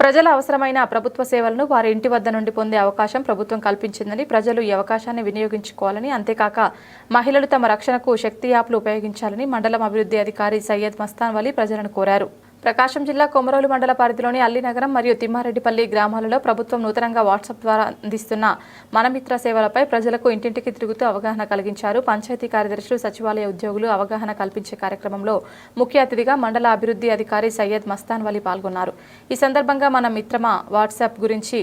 ప్రజల అవసరమైన ప్రభుత్వ సేవలను వారి ఇంటి వద్ద నుండి పొందే అవకాశం ప్రభుత్వం కల్పించిందని ప్రజలు ఈ అవకాశాన్ని వినియోగించుకోవాలని అంతేకాక మహిళలు తమ రక్షణకు శక్తి యాప్లు ఉపయోగించాలని మండలం అభివృద్ధి అధికారి సయ్యద్ మస్తాన్ వలీ ప్రజలను కోరారు. ప్రకాశం జిల్లా కొమరోలు మండల పరిధిలోని అల్లినగరం మరియు తిమ్మారెడ్డిపల్లి గ్రామాలలో ప్రభుత్వం నూతనంగా వాట్సాప్ ద్వారా అందిస్తున్న మనమిత్ర సేవలపై ప్రజలకు ఇంటింటికి తిరుగుతూ అవగాహన కలిగించారు. పంచాయతీ కార్యదర్శులు సచివాలయ ఉద్యోగులు అవగాహన కల్పించే కార్యక్రమంలో ముఖ్య అతిథిగా మండల అభివృద్ధి అధికారి సయ్యద్ మస్తాన్ వలి పాల్గొన్నారు. ఈ సందర్భంగా మన మిత్రమా వాట్సాప్ గురించి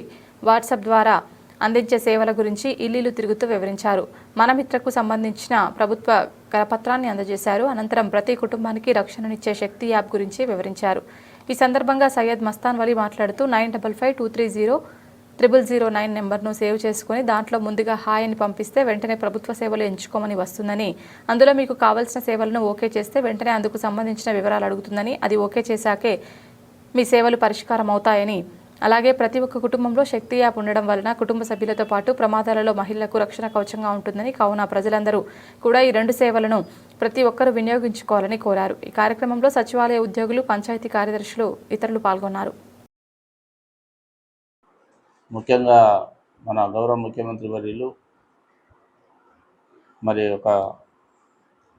వాట్సాప్ ద్వారా అందించే సేవల గురించి ఇల్లీలు తిరుగుతూ వివరించారు. మనమిత్రకు సంబంధించిన ప్రభుత్వ కరపత్రాన్ని అందజేశారు. అనంతరం ప్రతి కుటుంబానికి రక్షణనిచ్చే శక్తి యాప్ గురించి వివరించారు. ఈ సందర్భంగా సయ్యద్ మస్తాన్ వలి మాట్లాడుతూ nine double five two three zero triple zero nine నెంబర్ను సేవ్ చేసుకుని దాంట్లో ముందుగా హాయ్ అని పంపిస్తే వెంటనే ప్రభుత్వ సేవలు ఎంచుకోమని వస్తుందని అందులో మీకు కావాల్సిన సేవలను ఓకే చేస్తే వెంటనే అందుకు సంబంధించిన వివరాలు అడుగుతుందని అది ఓకే చేశాకే మీ సేవలు పరిష్కారం అవుతాయని అలాగే ప్రతి ఒక్క కుటుంబంలో శక్తి యాప్ ఉండడం వలన కుటుంబ సభ్యులతో పాటు ప్రమాదాలలో మహిళలకు రక్షణ కవచంగా ఉంటుందని కావున ప్రజలందరూ కూడా ఈ రెండు సేవలను ప్రతి ఒక్కరూ వినియోగించుకోవాలని కోరారు. ఈ కార్యక్రమంలో సచివాలయ ఉద్యోగులు పంచాయతీ కార్యదర్శులు ఇతరులు పాల్గొన్నారు. ముఖ్యంగా మన గౌరవ ముఖ్యమంత్రి వర్యులు మరి ఒక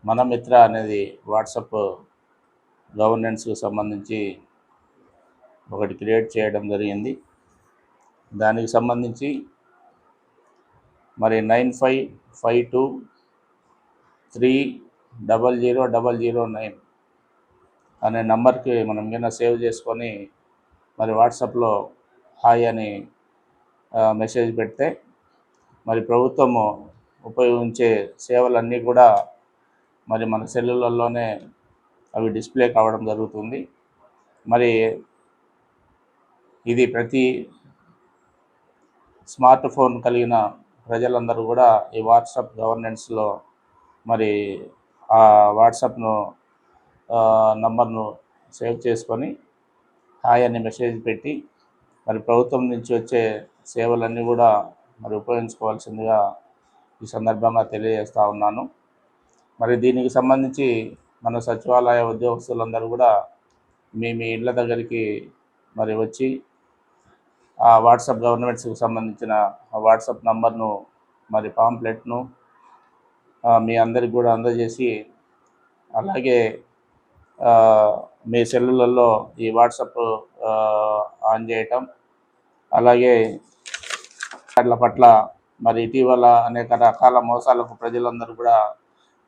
మన మిత్ర అనేది వాట్సప్ గవర్నెన్స్కు సంబంధించి ఒకటి క్రియేట్ చేయడం జరిగింది. దానికి సంబంధించి మరి nine five five two three double zero double zero nine అనే నంబర్కి మనం కింద సేవ్ చేసుకొని మరి వాట్సాప్లో హాయ్ అని మెసేజ్ పెడితే మరి ప్రభుత్వము ఉపయోగించే సేవలన్నీ కూడా మరి మన సెల్లులలోనే అవి డిస్ప్లే కావడం జరుగుతుంది. మరి ఇది ప్రతి స్మార్ట్ ఫోన్ కలిగిన ప్రజలందరూ కూడా ఈ వాట్సాప్ గవర్నెన్స్లో మరి ఆ వాట్సాప్ను నంబర్ను సేవ్ చేసుకొని హాయ్ అని మెసేజ్ పెట్టి మరి ప్రభుత్వం నుంచి వచ్చే సేవలన్నీ కూడా మరి ఉపయోగించుకోవాల్సిందిగా ఈ సందర్భంగా తెలియజేస్తూ ఉన్నాను. మరి దీనికి సంబంధించి మన సచివాలయ ఉద్యోగస్తులందరూ కూడా మీ మీ ఇళ్ళ దగ్గరికి మరి వచ్చి వాట్సాప్ గవర్నమెంట్స్కి సంబంధించిన వాట్సాప్ నంబర్ను మరి పాంప్లెట్ను మీ అందరికి కూడా అందజేసి అలాగే మీ సెల్లులలో ఈ వాట్సాప్ ఆన్ చేయటం అలాగే వాటి పట్ల మరి ఇటీవల అనేక రకాల మోసాలకు ప్రజలందరూ కూడా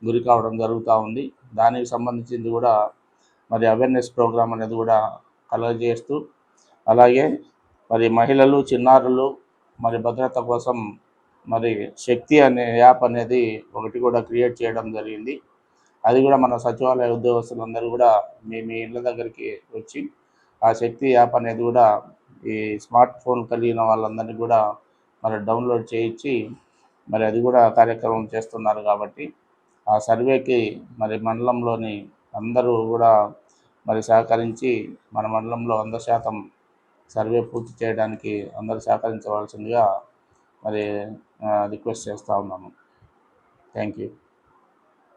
గురి కావడం జరుగుతూ ఉంది. దానికి సంబంధించింది కూడా మరి అవేర్నెస్ ప్రోగ్రామ్ అనేది కూడా కలగజేస్తూ అలాగే మరి మహిళలు చిన్నారులు మరి భద్రత కోసం మరి శక్తి అనే యాప్ అనేది ఒకటి కూడా క్రియేట్ చేయడం జరిగింది. అది కూడా మన సచివాలయ ఉద్యోగస్తులందరూ కూడా మీ మీ ఇళ్ళ దగ్గరికి వచ్చి ఆ శక్తి యాప్ అనేది కూడా ఈ స్మార్ట్ ఫోన్ కలిగిన వాళ్ళందరినీ కూడా మరి డౌన్లోడ్ చేయించి మరి అది కూడా కార్యక్రమం చేస్తున్నారు కాబట్టి ఆ సర్వేకి మరి మండలంలోని అందరూ కూడా మరి సహకరించి మన మండలంలో వంద శాతం సర్వే పూర్తి చేయడానికి అందరూ సహకరించవలసిందిగా మరి రిక్వెస్ట్ చేస్తూ ఉన్నాము. Thank you.